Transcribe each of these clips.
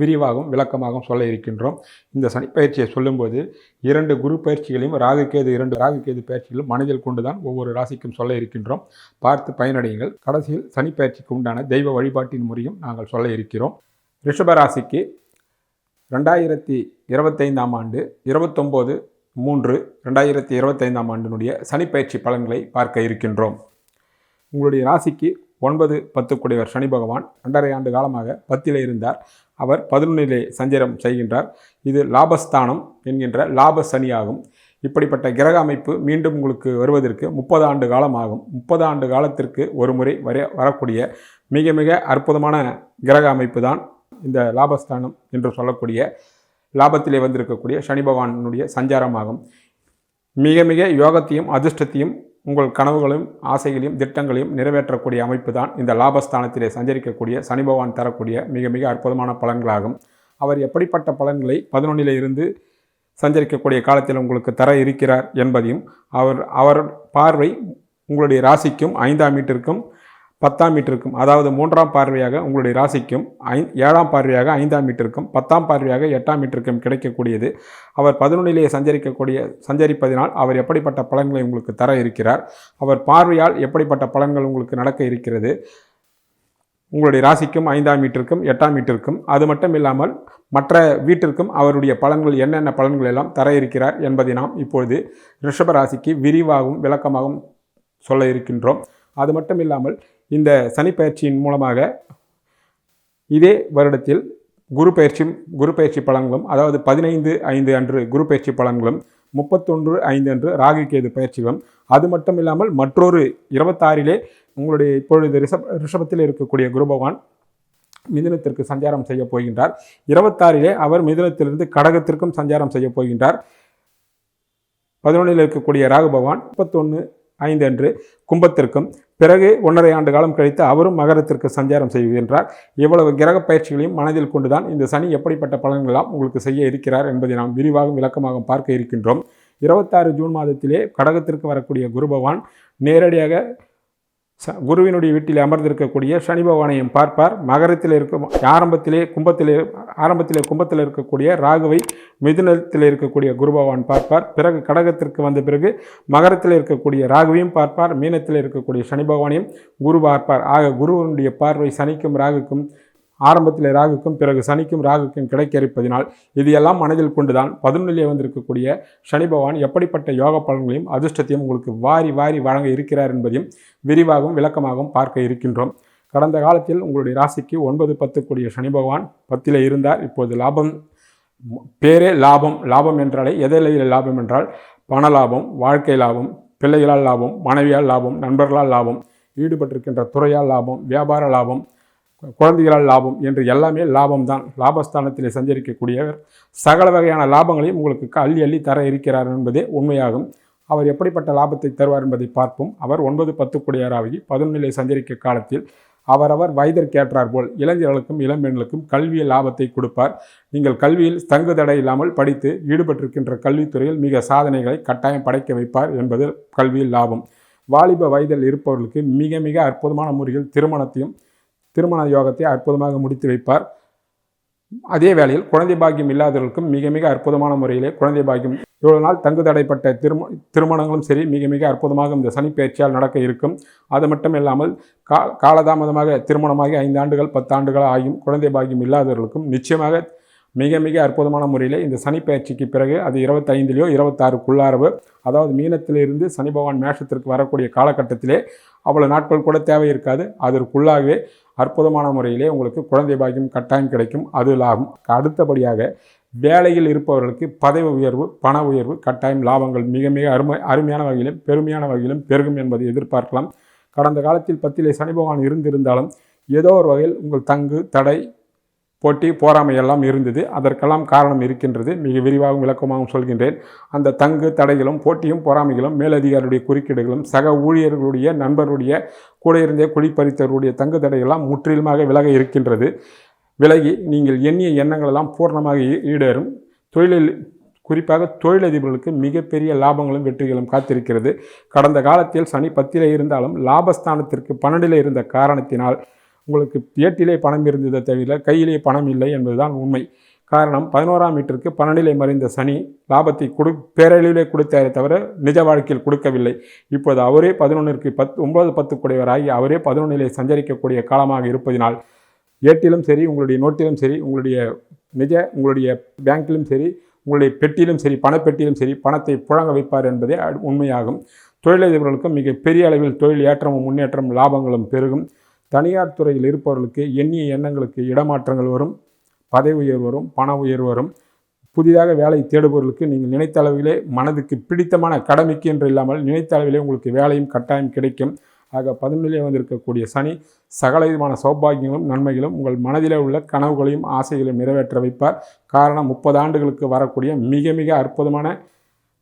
விரிவாகவும் விளக்கமாகவும் சொல்ல இருக்கின்றோம். இந்த சனிப்பயிற்சியை சொல்லும்போது இரண்டு குரு பயிற்சிகளையும் ராகுகேது இரண்டு ராகுகேது பயிற்சிகளும் மனதில் கொண்டுதான் ஒவ்வொரு ராசிக்கும் சொல்ல இருக்கின்றோம். பார்த்து பயனடையுங்கள். கடைசியில் சனிப்பயிற்சிக்கு உண்டான தெய்வ வழிபாட்டின் முறையும் நாங்கள் சொல்ல இருக்கிறோம். ரிஷப ராசிக்கு ரெண்டாயிரத்தி இருபத்தைந்தாம் ஆண்டு இருபத்தொம்போது மூன்று ரெண்டாயிரத்தி இருபத்தைந்தாம் ஆண்டினுடைய சனிப்பயிற்சி பலன்களை பார்க்க இருக்கின்றோம். உங்களுடைய ராசிக்கு ஒன்பது பத்துக்குடையவர் சனி பகவான் ரெண்டரை ஆண்டு காலமாக பத்திலே இருந்தார். அவர் பதினொன்னிலே சஞ்சாரம் செய்கின்றார். இது லாபஸ்தானம் என்கின்ற லாப சனியாகும். இப்படிப்பட்ட கிரக அமைப்பு மீண்டும் உங்களுக்கு வருவதற்கு முப்பது ஆண்டு காலம் ஆகும் முப்பது ஆண்டு காலத்திற்கு ஒரு முறை வர வரக்கூடிய மிக மிக அற்புதமான கிரக அமைப்பு தான் இந்த லாபஸ்தானம் என்று சொல்லக்கூடிய லாபத்திலே வந்திருக்கக்கூடிய சனி பகவானுடைய சஞ்சாரமாகும். மிக மிக யோகத்தையும் அதிர்ஷ்டத்தையும் உங்கள் கனவுகளையும் ஆசைகளையும் திட்டங்களையும் நிறைவேற்றக்கூடிய அமைப்பு தான் இந்த லாபஸ்தானத்திலே சஞ்சரிக்கக்கூடிய சனி பகவான் தரக்கூடிய மிக மிக அற்புதமான பலன்களாகும். அவர் எப்படிப்பட்ட பலன்களை பதினொன்றில் இருந்து சஞ்சரிக்கக்கூடிய காலத்தில் உங்களுக்கு தர இருக்கிறார் என்பதையும் அவர் அவர் பார்வை உங்களுடைய ராசிக்கும் ஐந்தாம் வீட்டிற்கும் பத்தாம் வீட்டிற்கும் அதாவது மூன்றாம் பார்வையாக உங்களுடைய ராசிக்கும் ஐ ஏழாம் பார்வையாக ஐந்தாம் வீட்டிற்கும் பத்தாம் பார்வையாக எட்டாம் வீட்டிற்கும் கிடைக்கக்கூடியது. அவர் பதினொன்றிலேயே சஞ்சரிக்கக்கூடிய சஞ்சரிப்பதினால் அவர் எப்படிப்பட்ட பலன்களை உங்களுக்கு தர இருக்கிறார்? அவர் பார்வையால் எப்படிப்பட்ட பலன்கள் உங்களுக்கு நடக்க இருக்கிறது? உங்களுடைய ராசிக்கும் ஐந்தாம் வீட்டிற்கும் எட்டாம் வீட்டிற்கும் அது மட்டும் இல்லாமல் மற்ற வீட்டிற்கும் அவருடைய பலன்கள் என்னென்ன பலன்கள் எல்லாம் தர இருக்கிறார் என்பதை நாம் இப்பொழுது ரிஷப ராசிக்கு விரிவாகவும் விளக்கமாகவும் சொல்ல இருக்கின்றோம். அது மட்டும் இல்லாமல் இந்த சனிப்பயிற்சியின் மூலமாக இதே வருடத்தில் குரு பயிற்சியும் குரு பயிற்சி பலன்களும் அதாவது பதினைந்து ஐந்து அன்று குரு பயிற்சி பலன்களும் முப்பத்தொன்று ஐந்து அன்று ராகு கேது பயிற்சிகளும் அது மட்டும் இல்லாமல் மற்றொரு இருபத்தாறிலே உங்களுடைய இப்பொழுது ரிஷப் ரிஷபத்தில் இருக்கக்கூடிய குரு பகவான் மிதுனத்திற்கு சஞ்சாரம் செய்ய போகின்றார். இருபத்தாறிலே அவர் மிதுனத்திலிருந்து கடகத்திற்கும் சஞ்சாரம் செய்ய போகின்றார். பதினொன்றில் இருக்கக்கூடிய ராகு பகவான் முப்பத்தொன்று ஐந்து அன்று கும்பத்திற்கும் பிறகு ஒன்றரை ஆண்டு காலம் கழித்து அவரும் மகரத்திற்கு சஞ்சாரம் செய்கின்றார். இவ்வளவு கிரக பயிற்சிகளையும் மனதில் கொண்டுதான் இந்த சனி எப்படிப்பட்ட பலன்களெல்லாம் உங்களுக்கு செய்ய இருக்கிறார் என்பதை நாம் விரிவாக விளக்கமாக பார்க்க இருக்கின்றோம். இருபத்தாறு ஜூன் மாதத்திலே கடகத்திற்கு வரக்கூடிய குரு பகவான் நேரடியாக ச குருவினுடைய வீட்டில் அமர்ந்திருக்கக்கூடிய சனி பகவானையும் பார்ப்பார். மகரத்தில் இருக்கும் ஆரம்பத்திலே கும்பத்திலே ஆரம்பத்திலே கும்பத்தில் இருக்கக்கூடிய ராகுவை மிதுனத்தில் இருக்கக்கூடிய குரு பகவான் பார்ப்பார். பிறகு கடகத்திற்கு வந்த பிறகு மகரத்தில் இருக்கக்கூடிய ராகுவையும் பார்ப்பார். மீனத்தில் இருக்கக்கூடிய சனி பகவானையும் குரு பார்ப்பார். ஆக குருவனுடைய பார்வை சனிக்கும் ராகுக்கும் ஆரம்பத்தில் ராகுக்கும் பிறகு சனிக்கும் ராகுக்கும் கிடைக்க இருப்பதினால் இது எல்லாம் மனதில் கொண்டுதான் பதினொன்றிலே வந்திருக்கக்கூடிய சனி பகவான் எப்படிப்பட்ட யோக பலன்களையும் அதிர்ஷ்டத்தையும் உங்களுக்கு வாரி வாரி வழங்க இருக்கிறார் என்பதையும் விரிவாகவும் விளக்கமாகவும் பார்க்க இருக்கின்றோம். கடந்த காலத்தில் உங்களுடைய ராசிக்கு ஒன்பது பத்துக்குரிய சனி பகவான் பத்தில் இருந்தார். இப்போது லாபம் பேரே லாபம் லாபம் என்றாலே எதில் லாபம் என்றால் பண லாபம் வாழ்க்கை லாபம் பிள்ளைகளால் லாபம் மனைவியால் லாபம் நண்பர்களால் லாபம் ஈடுபட்டிருக்கின்ற துறையால் லாபம் வியாபார லாபம் குழந்தைகளால் லாபம் என்று எல்லாமே லாபம் தான் லாபஸ்தானத்தில் சஞ்சரிக்கக்கூடியவர் சகல வகையான லாபங்களையும் உங்களுக்கு அள்ளி அள்ளி தர இருக்கிறார் என்பதே உண்மையாகும். அவர் எப்படிப்பட்ட லாபத்தை தருவார் என்பதை பார்ப்போம். அவர் ஒன்பது பத்து குடியாராகி பதினொன்றிலே சஞ்சரிக்க காலத்தில் அவரவர் வயதிற்கேற்றார் போல் இளைஞர்களுக்கும் இளம்பெண்களுக்கும் கல்வியில் லாபத்தை கொடுப்பார். நீங்கள் கல்வியில் தங்கு தடை இல்லாமல் படித்து ஈடுபட்டிருக்கின்ற கல்வித்துறையில் மிக சாதனைகளை கட்டாயம் படைக்க வைப்பார் என்பது கல்வியில் லாபம். வாலிப வயதில் இருப்பவர்களுக்கு மிக மிக அற்புதமான முறையில் திருமணத்தையும் திருமண யோகத்தை அற்புதமாக முடித்து வைப்பார். அதே வேளையில் குழந்தை பாக்கியம் இல்லாதவர்களுக்கும் மிக மிக அற்புதமான முறையிலே குழந்தை பாக்கியம். இவ்வளவு நாள் தங்கு தடைப்பட்ட திரும திருமணங்களும் சரி மிக மிக அற்புதமாக இந்த சனி பயிற்சியால் நடக்க இருக்கும். அது மட்டும் இல்லாமல் கா காலதாமதமாக திருமணமாகி ஐந்து ஆண்டுகள் பத்து ஆண்டுகள் ஆகியும் குழந்தை பாக்கியம் இல்லாதவர்களுக்கும் நிச்சயமாக மிக மிக அற்புதமான முறையில் இந்த சனி பயிற்சிக்கு பிறகு அது இருபத்தைந்திலேயோ இருபத்தாறுக்குள்ளாரவோ அதாவது மீனத்திலிருந்து சனி பகவான் மேஷத்திற்கு வரக்கூடிய காலகட்டத்திலே அவ்வளோ நாட்கள் கூட தேவை இருக்காது. அதற்குள்ளாகவே அற்புதமான முறையிலே உங்களுக்கு குழந்தை பாக்கியம் கட்டாயம் கிடைக்கும். அது லாபம். அடுத்தபடியாக வேலையில் இருப்பவர்களுக்கு பதவி உயர்வு பண உயர்வு கட்டாயம் லாபங்கள். மிக மிக அருமை அருமையான வகையிலும் பெருமையான வகையிலும் பெருகும் என்பதை எதிர்பார்க்கலாம். கடந்த காலத்தில் பத்திலே சனி பகவான் இருந்திருந்தாலும் ஏதோ ஒரு வகையில் உங்கள் தங்கு தடை போட்டி போராமையெல்லாம் இருந்தது. அதற்கெல்லாம் காரணம் இருக்கின்றது. மிக விரிவாகவும் விளக்கமாகவும் சொல்கின்றேன். அந்த தங்கு தடைகளும் போட்டியும் பொறாமைகளும் மேலதிகாரியுடைய குறுக்கீடுகளும் சக ஊழியர்களுடைய நண்பருடைய கூட இருந்தே குழிப்பறித்தவருடைய தங்கு தடையெல்லாம் முற்றிலுமாக விலக இருக்கின்றது. விலகி நீங்கள் எண்ணிய எண்ணங்களெல்லாம் பூர்ணமாக ஈடேறும். தொழிலில் குறிப்பாக தொழிலதிபர்களுக்கு மிகப்பெரிய லாபங்களும் வெற்றிகளும் காத்திருக்கிறது. கடந்த காலத்தில் சனி பத்திலே இருந்தாலும் லாபஸ்தானத்திற்கு பன்னெண்டில் இருந்த காரணத்தினால் உங்களுக்கு ஏட்டிலே பணம் இருந்ததை தவிர கையிலே பணம் இல்லை என்பதுதான் உண்மை. காரணம் பதினோராம் வீட்டிற்கு பன்னெண்டிலே மறைந்த சனி லாபத்தை கொடு பேரழிவிலே கொடுத்தாரே தவிர நிஜ வாழ்க்கையில் கொடுக்கவில்லை. இப்போது அவரே பதினொன்றிற்கு பத்து ஒன்பது பத்து குடையவராகி அவரே பதினொன்றிலே சஞ்சரிக்கக்கூடிய காலமாக இருப்பதினால் ஏட்டிலும் சரி உங்களுடைய நோட்டிலும் சரி உங்களுடைய நிஜ உங்களுடைய பேங்கிலும் சரி உங்களுடைய பெட்டியிலும் சரி பணப்பெட்டியிலும் சரி பணத்தை புழங்க வைப்பார் என்பதே உண்மையாகும். தொழிலதிபர்களுக்கும் மிக பெரிய அளவில் தொழில் ஏற்றமும் முன்னேற்றமும் லாபங்களும் பெருகும். தனியார் துறையில் இருப்பவர்களுக்கு எண்ணிய எண்ணங்களுக்கு இடமாற்றங்கள் வரும் பதவி உயர்வு வரும் பண உயர்வு வரும். புதிதாக வேலை தேடுபவர்களுக்கு நீங்கள் நினைத்த அளவிலே மனதுக்கு பிடித்தமான கடமைக்கு என்று இல்லாமல் நினைத்த அளவிலே உங்களுக்கு வேலையும் கட்டாயம் கிடைக்கும். ஆக பதினொன்றிலே வந்திருக்கக்கூடிய சனி சகல விதமான சௌபாகியங்களும் நன்மைகளும் உங்கள் மனதிலே உள்ள கனவுகளையும் ஆசைகளையும் நிறைவேற்ற வைப்பார். காரணம் முப்பது ஆண்டுகளுக்கு வரக்கூடிய மிக மிக அற்புதமான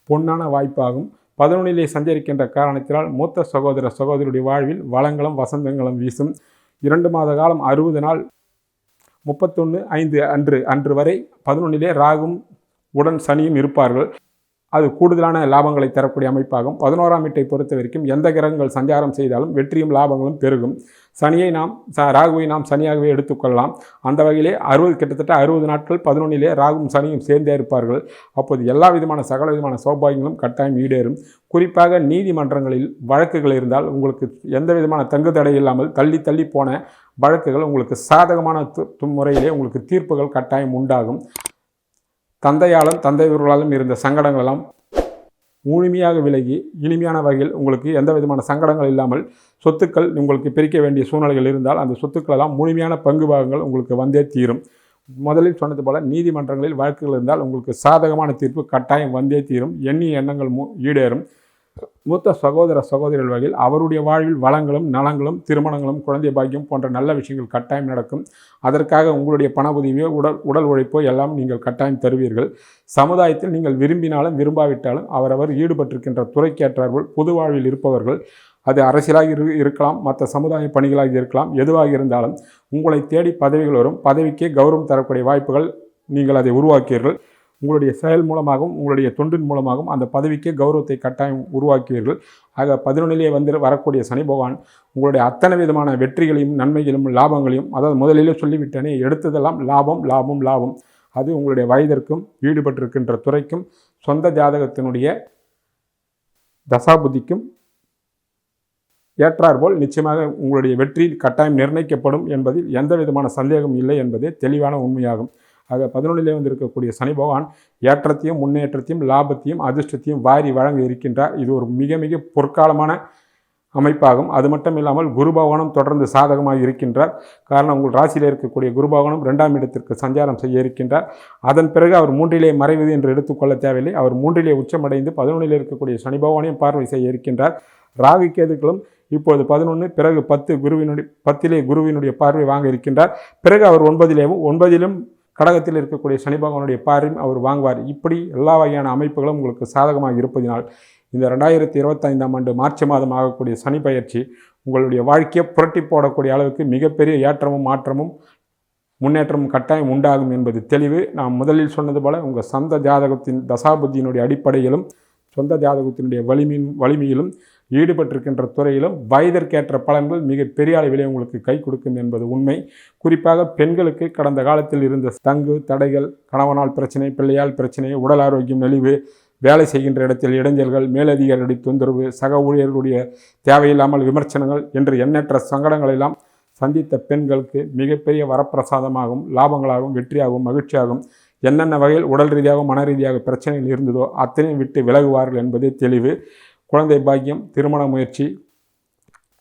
பொன்னான வாய்ப்பாகும். பதினொன்றிலே சஞ்சரிக்கின்ற காரணத்தினால் மூத்த சகோதர சகோதரியுடைய வாழ்வில் வளங்களும் வசந்தங்களும் வீசும். இரண்டு மாத காலம் அறுபது நாள் முப்பத்தொன்று ஐந்து அன்று அன்று வரை பதினொன்றிலே ராகும் உடன் சனியும் இருப்பார்கள். அது கூடுதலான லாபங்களை தரக்கூடிய அமைப்பாகும். பதினோராம் வீட்டை பொறுத்த வரைக்கும் எந்த கிரகங்கள் சஞ்சாரம் செய்தாலும் வெற்றியும் லாபங்களும் பெருகும். சனியை நாம் ச ராகுவை நாம் சனியாகவே எடுத்துக்கொள்ளலாம். அந்த வகையிலே அறுபது கிட்டத்தட்ட அறுபது நாட்கள் பதினொன்றிலே ராகும் சனியும் சேர்ந்தே இருப்பார்கள். அப்போது எல்லா விதமான சகல விதமான சௌபாகியங்களும் கட்டாயம் ஈடேறும். குறிப்பாக நீதிமன்றங்களில் வழக்குகள் இருந்தால் உங்களுக்கு எந்த விதமான தங்கு தடை இல்லாமல் தள்ளி தள்ளி போன வழக்குகள் உங்களுக்கு சாதகமான து- முறையிலே உங்களுக்கு தீர்ப்புகள் கட்டாயம் உண்டாகும். தந்தையாலும் தந்தையவர்களாலும் இருந்த சங்கடங்களெல்லாம் முழுமையாக விலகி இனிமையான வகையில் உங்களுக்கு எந்த விதமான சங்கடங்கள் இல்லாமல் சொத்துக்கள் உங்களுக்கு பிரிக்க வேண்டிய சூழ்நிலைகள் இருந்தால் அந்த சொத்துக்கள் எல்லாம் முழுமையான பங்கு பாகங்கள் உங்களுக்கு வந்தே தீரும். முதலில் சொன்னது போல் நீதிமன்றங்களில் வழக்குகள் இருந்தால் உங்களுக்கு சாதகமான தீர்ப்பு கட்டாயம் வந்தே தீரும். எண்ணிய எண்ணங்கள் மு ஈடேறும். மூத்த சகோதர சகோதரிகள் வகையில் அவருடைய வாழ்வில் வளங்களும் நலங்களும் திருமணங்களும் குழந்தை பாக்கியம் போன்ற நல்ல விஷயங்கள் கட்டாயம் நடக்கும். அதற்காக உங்களுடைய பண உதவியோ உடல் உடல் உழைப்போ எல்லாம் நீங்கள் கட்டாயம் தருவீர்கள். சமுதாயத்தில் நீங்கள் விரும்பினாலும் விரும்பாவிட்டாலும் அவரவர் ஈடுபட்டிருக்கின்ற துறைக்கேற்றார்கள் பொது வாழ்வில் இருப்பவர்கள் அது அரசியலாக இரு இருக்கலாம் மற்ற சமுதாய பணிகளாக இருக்கலாம் எதுவாக இருந்தாலும் உங்களை தேடி பதவிகள் வரும். பதவிக்கே கௌரவம் தரக்கூடிய வாய்ப்புகள் நீங்கள் அதை உருவாக்கியீர்கள் உங்களுடைய செயல் மூலமாகவும் உங்களுடைய தொண்டின் மூலமாகவும் அந்த பதவிக்கே கௌரவத்தை கட்டாயம் உருவாக்குவீர்கள் ஆக பதினொன்றிலே வந்து வரக்கூடிய சனி பகவான் உங்களுடைய அத்தனை விதமான வெற்றிகளையும் நன்மைகளையும் லாபங்களையும் அதாவது முதலிலே சொல்லிவிட்டேனே எடுத்ததெல்லாம் லாபம் லாபம் லாபம். அது உங்களுடைய வயதிற்கும் ஈடுபட்டிருக்கின்ற துறைக்கும் சொந்த ஜாதகத்தினுடைய தசாபுதிக்கும் ஏற்றாற்போல் நிச்சயமாக உங்களுடைய வெற்றி கட்டாயம் நிர்ணயிக்கப்படும் என்பதில் எந்த விதமான சந்தேகம் இல்லை என்பதே தெளிவான உண்மையாகும். ஆக பதினொன்றிலே வந்திருக்கக்கூடிய சனி பகவான் ஏற்றத்தையும் முன்னேற்றத்தையும் லாபத்தையும் அதிர்ஷ்டத்தையும் வாரி வழங்க இருக்கின்றார். இது ஒரு மிக மிக பொற்காலமான அமைப்பாகும். அது மட்டும் இல்லாமல் குரு பகவானும் தொடர்ந்து சாதகமாக இருக்கின்றார். காரணம் உங்கள் ராசியில் இருக்கக்கூடிய குரு பகவானும் இடத்திற்கு சஞ்சாரம் செய்ய இருக்கின்றார். அதன் பிறகு அவர் மூன்றிலே மறைவது என்று எடுத்துக்கொள்ள தேவையில்லை. அவர் மூன்றிலே உச்சமடைந்து பதினொன்றிலே இருக்கக்கூடிய சனி பகவானையும் பார்வை செய்ய இருக்கின்றார். ராகு கேதுக்களும் இப்போது பதினொன்று பிறகு பத்து குருவினுடைய பத்திலே குருவினுடைய பார்வை வாங்க இருக்கின்றார். பிறகு அவர் ஒன்பதிலேயும் ஒன்பதிலும் கடகத்தில் இருக்கக்கூடிய சனி பகவானுடைய பார்வையும் அவர் வாங்குவார். இப்படி எல்லா வகையான அமைப்புகளும் உங்களுக்கு சாதகமாக இருப்பதினால் இந்த ரெண்டாயிரத்தி இருபத்தைந்தாம் ஆண்டு மார்ச் மாதம் ஆகக்கூடிய சனி பயிற்சி உங்களுடைய வாழ்க்கையை புரட்டி போடக்கூடிய அளவுக்கு மிகப்பெரிய ஏற்றமும் மாற்றமும் முன்னேற்றமும் கட்டாயம் உண்டாகும் என்பது தெளிவு. நான் முதலில் சொன்னது போல உங்கள் சொந்த ஜாதகத்தின் தசாபுத்தியினுடைய அடிப்படையிலும் சொந்த ஜாதகத்தினுடைய வலிமையும் வலிமையிலும் ஈடுபட்டிருக்கின்ற துறையிலும் வயதிற்கேற்ற பலன்கள் மிக பெரிய அளவிலே உங்களுக்கு கை கொடுக்கும் என்பது உண்மை. குறிப்பாக பெண்களுக்கு கடந்த காலத்தில் இருந்த தங்கு தடைகள் கணவனால் பிரச்சனை பிள்ளையால் பிரச்சனை உடல் ஆரோக்கியம் நெளிவு வேலை செய்கின்ற இடத்தில் இடைஞ்சல்கள் மேலதிகாரிகளுடைய தொந்தரவு சக ஊழியர்களுடைய தேவையில்லாமல் விமர்சனங்கள் என்று எண்ணற்ற சங்கடங்களெல்லாம் சந்தித்த பெண்களுக்கு மிகப்பெரிய வரப்பிரசாதமாகவும் லாபங்களாகவும் வெற்றியாகவும் மகிழ்ச்சியாகவும் என்னென்ன வகையில் உடல் ரீதியாகவும் மன ரீதியாக பிரச்சனைகள் இருந்ததோ அத்தனையும் விட்டு விலகுவார்கள் என்பதே தெளிவு. குழந்தை பாக்கியம் திருமண முயற்சி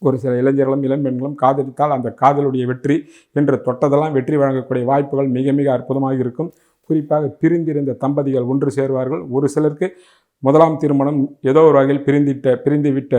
ஒரு சில இளைஞர்களும் இளம்பெண்களும் காதலித்தால் அந்த காதலுடைய வெற்றி என்று தொட்டதெல்லாம் வெற்றி வழங்கக்கூடிய வாய்ப்புகள் மிக மிக அற்புதமாக இருக்கும். குறிப்பாக பிரிந்திருந்த தம்பதிகள் ஒன்று சேர்வார்கள். ஒரு சிலருக்கு முதலாம் திருமணம் ஏதோ ஒரு வகையில் பிரிந்திட்ட பிரிந்துவிட்ட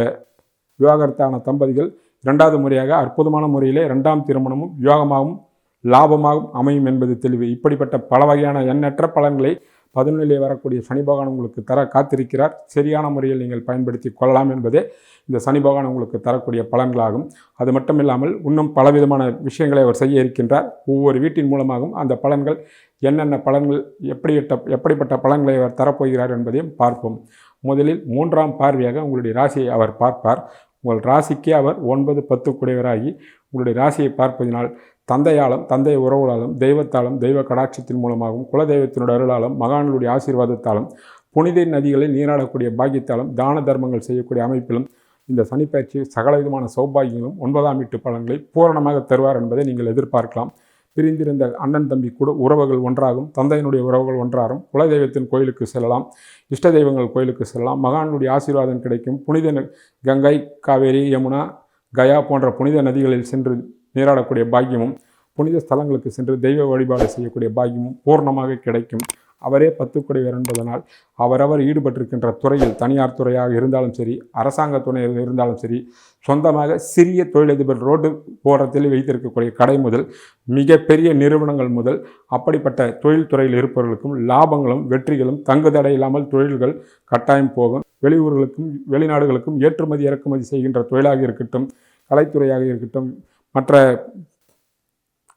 விவாகரத்தான தம்பதிகள் இரண்டாவது முறையாக அற்புதமான முறையிலே இரண்டாம் திருமணமும் யோகமாகவும் லாபமாகவும் அமையும் என்பது தெளிவு. இப்படிப்பட்ட பல வகையான எண்ணற்ற பலன்களை பதினொன்றிலே வரக்கூடிய சனி பகவான் உங்களுக்கு தர காத்திருக்கிறார். சரியான முறையில் நீங்கள் பயன்படுத்தி கொள்ளலாம் என்பதே இந்த சனி பகவான் உங்களுக்கு தரக்கூடிய பலன்களாகும். அது மட்டும் இல்லாமல் இன்னும் பலவிதமான விஷயங்களை அவர் செய்ய இருக்கின்றார். ஒவ்வொரு வீட்டின் மூலமாகவும் அந்த பலன்கள் என்னென்ன பலன்கள் எப்படிப்பட்ட எப்படிப்பட்ட பலன்களை அவர் தரப்போகிறார் என்பதையும் பார்ப்போம். முதலில் மூன்றாம் பார்வையாக உங்களுடைய ராசியை அவர் பார்ப்பார். உங்கள் ராசிக்கே அவர் ஒன்பது பத்து குடையவராகி உங்களுடைய ராசியை பார்ப்பதினால் தந்தையாலும் தந்தை உறவுகளாலும் தெய்வத்தாலும் தெய்வ கடாட்சத்தின் மூலமாகவும் குலதெய்வத்தினுடைய அருளாலும் மகான்களுடைய ஆசீர்வாதத்தாலும் புனித நதிகளில் நீராடக்கூடிய பாக்கியத்தாலும் தான தர்மங்கள் செய்யக்கூடிய அமைப்பிலும் இந்த சனிப்பயிற்சி சகல விதமான சௌபாகியங்களும் ஒன்பதாம் வீட்டு பலன்களை பூரணமாக தருவார் என்பதை நீங்கள் எதிர்பார்க்கலாம். பிரிந்திருந்த அண்ணன் தம்பி கூட உறவுகள் ஒன்றாகும் தந்தையினுடைய உறவுகள் ஒன்றாகும் குலதெய்வத்தின் கோயிலுக்கு செல்லலாம் இஷ்ட தெய்வங்கள் கோயிலுக்கு செல்லலாம் மகானுடைய ஆசீர்வாதம் கிடைக்கும் புனித கங்கை காவேரி யமுனா கயா போன்ற புனித நதிகளில் சென்று நீராடக்கூடிய பாக்கியமும் புனித ஸ்தலங்களுக்கு சென்று தெய்வ வழிபாடு செய்யக்கூடிய பாக்கியமும் பூர்ணமாக கிடைக்கும். அவரே பத்துக்குடையவர் என்பதனால் அவரவர் ஈடுபட்டிருக்கின்ற துறையில் தனியார் துறையாக இருந்தாலும் சரி அரசாங்க துணையில் இருந்தாலும் சரி சொந்தமாக சிறிய தொழிலதிபர் ரோடு ஓரத்தில் வைத்திருக்கக்கூடிய கடை முதல் மிகப்பெரிய நிறுவனங்கள் முதல் அப்படிப்பட்ட தொழில் துறையில் இருப்பவர்களுக்கும் லாபங்களும் வெற்றிகளும் தங்குதடை இல்லாமல் தொழில்கள் கட்டாயம் போகும். வெளியூர்களுக்கும் வெளிநாடுகளுக்கும் ஏற்றுமதி இறக்குமதி செய்கின்ற தொழிலாக இருக்கட்டும் கலைத்துறையாக இருக்கட்டும் மற்ற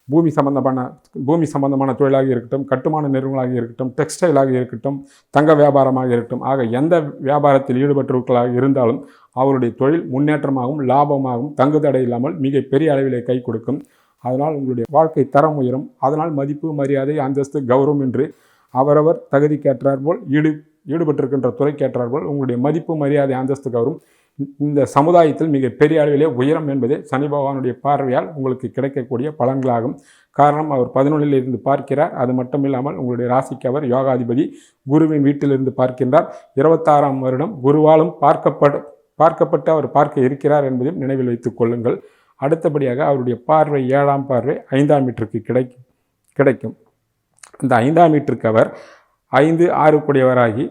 பூமி சம்பந்தமான பூமி சம்பந்தமான தொழிலாக இருக்கட்டும் கட்டுமான நிறுவனங்களாக இருக்கட்டும் டெக்ஸ்டைலாக இருக்கட்டும் தங்க வியாபாரமாக இருக்கட்டும் ஆக எந்த வியாபாரத்தில் ஈடுபட்டவர்களாக இருந்தாலும் அவருடைய தொழில் முன்னேற்றமாகவும் லாபமாகவும் தங்குதடை இல்லாமல் மிக பெரிய அளவிலே கை கொடுக்கும். அதனால் உங்களுடைய வாழ்க்கை தரம் உயரும். அதனால் மதிப்பு மரியாதை அந்தஸ்து கௌரவம் என்று அவரவர் தகுதிக்கேற்றார் போல் ஈடு ஈடுபட்டிருக்கின்ற துறைக்கேற்றார் போல் உங்களுடைய மதிப்பு மரியாதை அந்தஸ்து கௌரவம் இந்த சமுதாயத்தில் மிக பெரிய அளவிலே உயரம் என்பது சனி பகவானுடைய பார்வையால் உங்களுக்கு கிடைக்கக்கூடிய பலன்களாகும். காரணம் அவர் பதினொன்றில் இருந்து பார்க்கிறார். அது மட்டும் இல்லாமல் உங்களுடைய ராசிக்கு அவர் யோகாதிபதி குருவின் வீட்டிலிருந்து பார்க்கின்றார். இருபத்தாறாம் வருடம் குருவாலும் பார்க்கப்பட பார்க்கப்பட்டு அவர் பார்க்க இருக்கிறார் என்பதையும் நினைவில் வைத்துக் கொள்ளுங்கள். அடுத்தபடியாக அவருடைய பார்வை ஏழாம் பார்வை ஐந்தாம் மீட்டருக்கு கிடைக்கும் கிடைக்கும். இந்த ஐந்தாம் மீட்டருக்கு அவர் ஐந்து ஆறு கூடியவராகி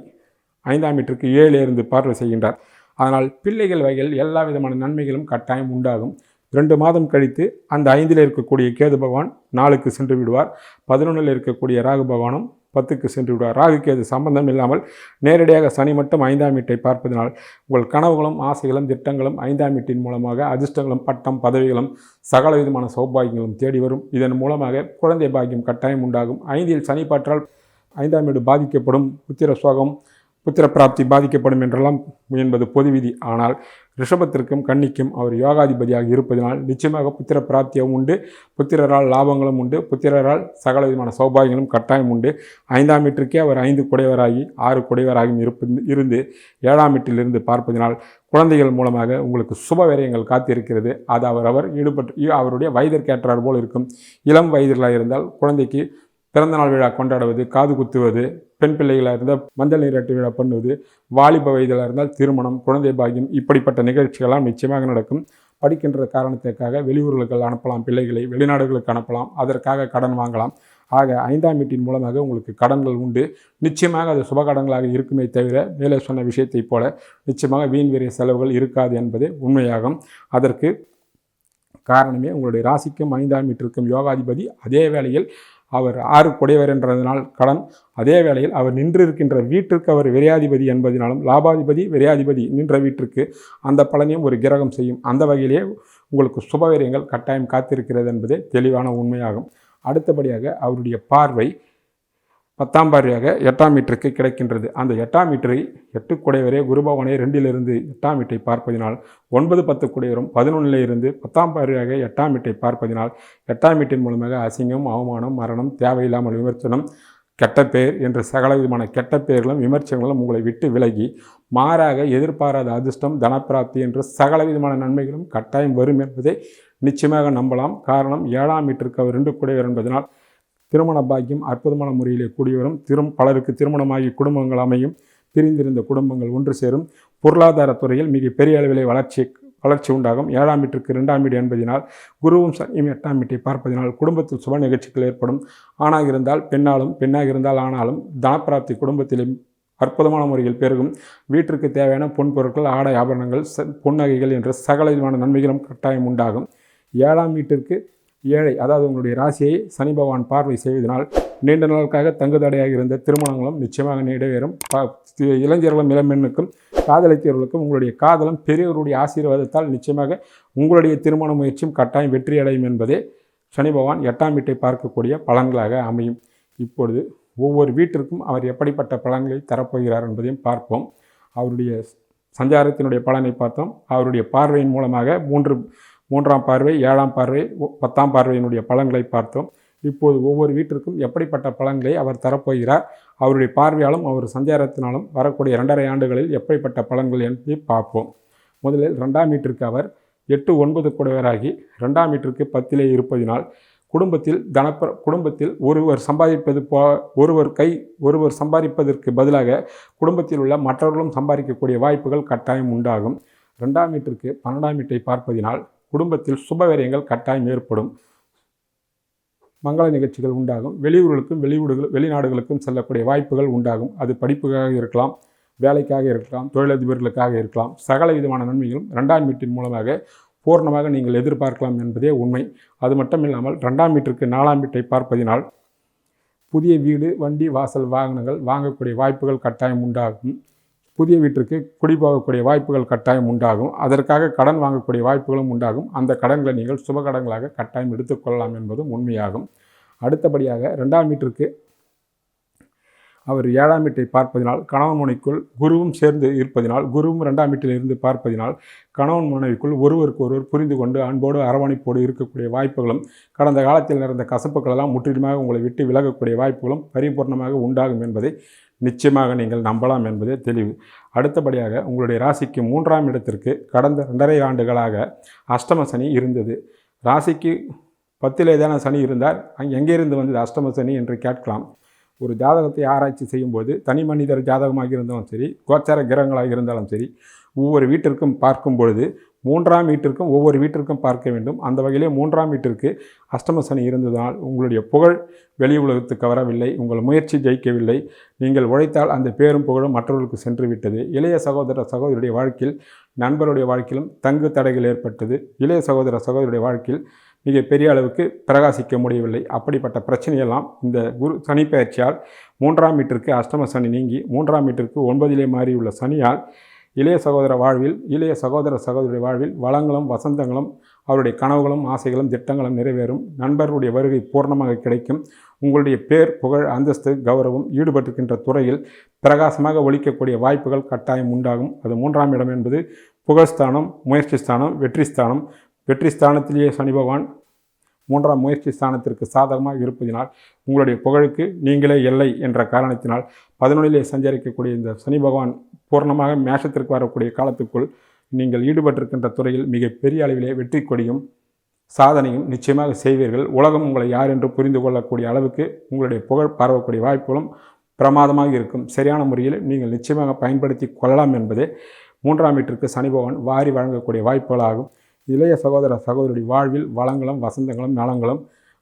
ஐந்தாம் மீட்டருக்கு ஏழு இருந்து பார்வை செய்கின்றார். அதனால் பிள்ளைகள் வகையில் எல்லா விதமான நன்மைகளும் கட்டாயம் உண்டாகும். ரெண்டு மாதம் கழித்து அந்த ஐந்தில் இருக்கக்கூடிய கேது பகவான் நாலுக்கு சென்று விடுவார். பதினொன்றில் இருக்கக்கூடிய ராகு பகவானும் பத்துக்கு சென்று விடுவார். ராகு கேது சம்பந்தம் இல்லாமல் நேரடியாக சனி மட்டும் ஐந்தாம் வீட்டை பார்ப்பதனால் உங்கள் கனவுகளும் ஆசைகளும் திட்டங்களும் ஐந்தாம் வீட்டின் மூலமாக அதிர்ஷ்டங்களும் பட்டம் பதவிகளும் சகல விதமான சௌபாகியங்களும் தேடி வரும். இதன் மூலமாக குழந்தை பாக்கியம் கட்டாயம் உண்டாகும். ஐந்தில் சனி பாற்றால் ஐந்தாம் வீடு பாதிக்கப்படும். புத்திர சோகம் புத்திர பிராப்தி பாதிக்கப்படும் என்றெல்லாம் என்பது பொது விதி. ஆனால் ரிஷபத்திற்கும் கன்னிக்கும் அவர் யோகாதிபதியாக இருப்பதனால் நிச்சயமாக புத்திர பிராப்தியும் உண்டு. புத்திரரால் லாபங்களும் உண்டு. புத்திரரால் சகல விதமான சௌபாகியங்களும் கட்டாயம் உண்டு. ஐந்தாம் வீட்டிற்கே அவர் ஐந்து குடைவராகி ஆறு குடைவராகியும் இருப்பது இருந்து ஏழாம் வீட்டிலிருந்து பார்ப்பதனால் குழந்தைகள் மூலமாக உங்களுக்கு சுப விரயங்கள் காத்திருக்கிறது. அது அவர் அவர் ஈடுபட்டு அவருடைய வயதிற்கேற்றார் போல் இருக்கும். இளம் வயதிலாக இருந்தால் குழந்தைக்கு பிறந்தநாள் விழா கொண்டாடுவது காது குத்துவது பெண் பிள்ளைகளாக இருந்தால் மஞ்சள் நீராட்டு விழா பண்ணுவது வாலிப வயதில் இருந்தால் திருமணம் குழந்தை பாக்கியம் இப்படிப்பட்ட நிகழ்ச்சிகள்லாம் நிச்சயமாக நடக்கும். படிக்கின்ற காரணத்திற்காக வெளியூர்களுக்கு அனுப்பலாம் பிள்ளைகளை வெளிநாடுகளுக்கு அனுப்பலாம் அதற்காக கடன் வாங்கலாம். ஆக ஐந்தாம் வீட்டின் மூலமாக உங்களுக்கு கடன்கள் உண்டு. நிச்சயமாக அது சுப கடன்களாக இருக்குமே தவிர மேலே சொன்ன விஷயத்தைப் போல நிச்சயமாக வீண் வீரிய செலவுகள் இருக்காது என்பது உண்மையாகும். அதற்கு காரணமே உங்களுடைய ராசிக்கும் ஐந்தாம் வீட்டிற்கும் யோகாதிபதி அதே வேளையில் அவர் ஆறு குடையவர் என்றதனால் கடன். அதே வேளையில் அவர் நின்றிருக்கின்ற வீட்டிற்கு அவர் விரையாதிபதி என்பதனாலும் லாபாதிபதி விரையாதிபதி நின்ற வீட்டிற்கு அந்த பலனையும் ஒரு கிரகம் செய்யும். அந்த வகையிலே உங்களுக்கு சுபவீரியங்கள் கட்டாயம் காத்திருக்கிறது என்பதே தெளிவான உண்மையாகும். அடுத்தபடியாக அவருடைய பார்வை பத்தாம் பார்வையாக எட்டாம் மீட்டருக்கு கிடைக்கின்றது. அந்த எட்டாம் மீட்டரை எட்டு குடைவரே குருபவனே ரெண்டிலிருந்து எட்டாம் மீட்டை பார்ப்பதினால் ஒன்பது பத்து குடைவரும் பதினொன்றில் இருந்து பத்தாம் பார்வையாக எட்டாம் மீட்டை பார்ப்பதினால் எட்டாம் மீட்டின் மூலமாக அசிங்கம் அவமானம் மரணம் தேவையில்லாமல் விமர்சனம் கெட்ட பெயர் என்று சகல விதமான கெட்ட பெயர்களும் விமர்சனங்களும் உங்களை விட்டு விலகி மாறாக எதிர்பாராத அதிர்ஷ்டம் தனப்பிராப்தி என்று சகல விதமான நன்மைகளும் கட்டாயம் வரும் என்பதை நிச்சயமாக நம்பலாம். காரணம் ஏழாம் மீட்டருக்கு அவர் ரெண்டு குடைவர் என்பதனால் திருமண பாக்கியம் அற்புதமான முறையிலே கூடி வரும் திரும் பலருக்கு திருமணமாகி குடும்பங்கள் அமையும். பிரிந்திருந்த குடும்பங்கள் ஒன்று சேரும். பொருளாதார துறையில் மிக பெரிய அளவிலே வளர்ச்சி வளர்ச்சி உண்டாகும். ஏழாம் வீட்டிற்கு இரண்டாம் வீடு என்பதினால் குருவும் சனியும் எட்டாம் வீட்டை பார்ப்பதினால் குடும்பத்தில் சுப நிகழ்ச்சிகள் ஏற்படும். ஆணாக இருந்தால் பெண்ணாலும் பெண்ணாக இருந்தால் ஆனாலும் தனப்பிராப்தி குடும்பத்திலும் அற்புதமான முறையில் பெருகும். வீட்டிற்கு தேவையான பொன் பொருட்கள் ஆடை ஆபரணங்கள் ச- பொன்னகைகள் என்ற சகல விதமான நன்மைகளும் கட்டாயம் உண்டாகும். ஏழாம் வீட்டிற்கு ஏழை அதாவது உங்களுடைய ராசியை சனி பகவான் பார்வை செய்வதனால் நீண்ட நாளுக்காக தங்குதடையாக இருந்த திருமணங்களும் நிச்சயமாக நிறைவேறும். ப- இளைஞர்களும் இளம்பெண்ணுக்கும் காதலித்தவர்களுக்கும் உங்களுடைய காதலும் பெரியவருடைய ஆசீர்வாதத்தால் நிச்சயமாக உங்களுடைய திருமண முயற்சியும் கட்டாயம் வெற்றி அடையும் என்பதே சனி பகவான் எட்டாம் வீட்டை பார்க்கக்கூடிய பலன்களாக அமையும். இப்பொழுது ஒவ்வொரு வீட்டிற்கும் அவர் எப்படிப்பட்ட பலன்களை தரப்போகிறார் என்பதையும் பார்ப்போம். அவருடைய சஞ்சாரத்தினுடைய பலனை பார்த்தோம். அவருடைய பார்வையின் மூலமாக மூன்று மூன்றாம் பார்வை ஏழாம் பார்வை பத்தாம் பார்வையினுடைய பலன்களை பார்த்தோம். இப்போது ஒவ்வொரு வீட்டிற்கும் எப்படிப்பட்ட பலன்களை அவர் தரப்போகிறார்? அவருடைய பார்வையாலும் அவர் சஞ்சாரத்தினாலும் வரக்கூடிய இரண்டரை ஆண்டுகளில் எப்படிப்பட்ட பலன்கள் என்பதை பார்ப்போம். முதலில் ரெண்டாம் வீட்டிற்கு அவர் எட்டு ஒன்பது கூடவராகி ரெண்டாம் வீட்டிற்கு பத்திலே இருப்பதினால் குடும்பத்தில் தனப்ப குடும்பத்தில் ஒருவர் சம்பாதிப்பது போ ஒருவர் கை ஒருவர் சம்பாதிப்பதற்கு பதிலாக குடும்பத்தில் உள்ள மற்றவர்களும் சம்பாதிக்கக்கூடிய வாய்ப்புகள் கட்டாயம் உண்டாகும். ரெண்டாம் வீட்டிற்கு பன்னெண்டாம் வீட்டை பார்ப்பதினால் குடும்பத்தில் சுபகாரியங்கள் கட்டாயம் ஏற்படும். மங்கள நிகழ்ச்சிகள் உண்டாகும். வெளியூர்களுக்கும் வெளியூடுகள் வெளிநாடுகளுக்கும் செல்லக்கூடிய வாய்ப்புகள் உண்டாகும். அது படிப்புக்காக இருக்கலாம் வேலைக்காக இருக்கலாம் தொழிலதிபர்களுக்காக இருக்கலாம். சகல விதமான நன்மைகளும் ரெண்டாம் வீட்டின் மூலமாக பூர்ணமாக நீங்கள் எதிர்பார்க்கலாம் என்பதே உண்மை. அது மட்டும் இல்லாமல் ரெண்டாம் வீட்டிற்கு நாலாம் வீட்டை பார்ப்பதினால் புதிய வீடு வண்டி வாசல் வாகனங்கள் வாங்கக்கூடிய வாய்ப்புகள் கட்டாயம் உண்டாகும். புதிய வீட்டிற்கு குடிபோகக்கூடிய வாய்ப்புகள் கட்டாயம் உண்டாகும். அதற்காக கடன் வாங்கக்கூடிய வாய்ப்புகளும் உண்டாகும். அந்த கடன்களை நீங்கள் சுப கடன்களாக கட்டாயம் எடுத்துக்கொள்ளலாம் என்பதும் உண்மையாகும். அடுத்தபடியாக ரெண்டாம் வீட்டிற்கு அவர் ஏழாம் வீட்டை பார்ப்பதினால் கணவன் மனைக்குள் குருவும் சேர்ந்து இருப்பதினால் குருவும் ரெண்டாம் வீட்டில் இருந்து பார்ப்பதினால் கணவன் மனைவிக்குள் ஒருவருக்கு ஒருவர் புரிந்து கொண்டு அன்போடு அரவணைப்போடு இருக்கக்கூடிய வாய்ப்புகளும் கடந்த காலத்தில் நடந்த கசப்புகளெல்லாம் முற்றிலுமாக உங்களை விட்டு விலகக்கூடிய வாய்ப்புகளும் பரிபூர்ணமாக உண்டாகும் என்பதை நிச்சயமாக நீங்கள் நம்பலாம் என்பதே தெளிவு. அடுத்தபடியாக உங்களுடைய ராசிக்கு மூன்றாம் இடத்திற்கு கடந்த ரெண்டரை ஆண்டுகளாக அஷ்டம சனி இருந்தது. ராசிக்கு பத்தில் தானே சனி இருந்தால் அங்கே எங்கே இருந்து வந்தது அஷ்டம சனி என்று கேட்கலாம். ஒரு ஜாதகத்தை ஆராய்ச்சி செய்யும்போது தனி மனிதர் ஜாதகமாக இருந்தாலும் சரி கோச்சார கிரகங்களாக இருந்தாலும் சரி ஒவ்வொரு வீட்டிற்கும் பார்க்கும் பொழுது மூன்றாம் வீட்டிற்கும் ஒவ்வொரு வீட்டிற்கும் பார்க்க வேண்டும். அந்த வகையிலே மூன்றாம் வீட்டிற்கு அஷ்டம சனி இருந்ததால் உங்களுடைய புகழ் வெளி உலகத்துக்கு வரவில்லை. உங்கள் முயற்சி ஜெயிக்கவில்லை. நீங்கள் உழைத்தால் அந்த பேரும் புகழும் மற்றவர்களுக்கு சென்று விட்டது. இளைய சகோதர சகோதரியுடைய வாழ்க்கையில் நண்பருடைய வாழ்க்கையிலும் தங்கு தடைகள் ஏற்பட்டது. இளைய சகோதர சகோதரியுடைய வாழ்க்கையில் மிக பெரிய அளவுக்கு பிரகாசிக்க முடியவில்லை. அப்படிப்பட்ட பிரச்சனையெல்லாம் இந்த குரு சனி பயிற்சியால் மூன்றாம் வீட்டிற்கு அஷ்டம சனி நீங்கி மூன்றாம் வீட்டிற்கு ஒன்பதிலே மாறியுள்ள சனியால் இளைய சகோதர வாழ்வில் இளைய சகோதர சகோதரி வாழ்வில் வளங்களும் வசந்தங்களும் அவருடைய கனவுகளும் ஆசைகளும் திட்டங்களும் நிறைவேறும். நண்பர்களுடைய வருகை பூர்ணமாக கிடைக்கும். உங்களுடைய பேர் புகழ் அந்தஸ்து கௌரவம் ஈடுபட்டிருக்கின்ற துறையில் பிரகாசமாக ஒழிக்கக்கூடிய வாய்ப்புகள் கட்டாயம் உண்டாகும். அது மூன்றாம் இடம் என்பது புகழ்ஸ்தானம் முயற்சி ஸ்தானம் வெற்றி ஸ்தானம். வெற்றி ஸ்தானத்திலேயே சனி பகவான் மூன்றாம் முயற்சி ஸ்தானத்திற்கு சாதகமாக இருப்பதினால் உங்களுடைய புகழுக்கு நீங்களே எல்லை என்ற காரணத்தினால் பதினொன்றிலே சஞ்சரிக்கக்கூடிய இந்த சனி பகவான் பூர்ணமாக மேஷத்திற்கு வரக்கூடிய காலத்துக்குள் நீங்கள் ஈடுபட்டிருக்கின்ற துறையில் மிகப்பெரிய அளவிலே வெற்றி கொடியும் சாதனையும் நிச்சயமாக செய்வீர்கள். உலகம் உங்களை யார் என்று புரிந்து கொள்ளக்கூடிய அளவுக்கு உங்களுடைய புகழ் பரவக்கூடிய வாய்ப்புகளும் பிரமாதமாக இருக்கும். சரியான முறையில் நீங்கள் நிச்சயமாக பயன்படுத்தி கொள்ளலாம் என்பதே மூன்றாம் வீட்டிற்கு சனிபவன் வாரி வழங்கக்கூடிய வாய்ப்புகளாகும். இளைய சகோதர சகோதரி வாழ்வில் வளங்களும் வசந்தங்களும் நலங்களும்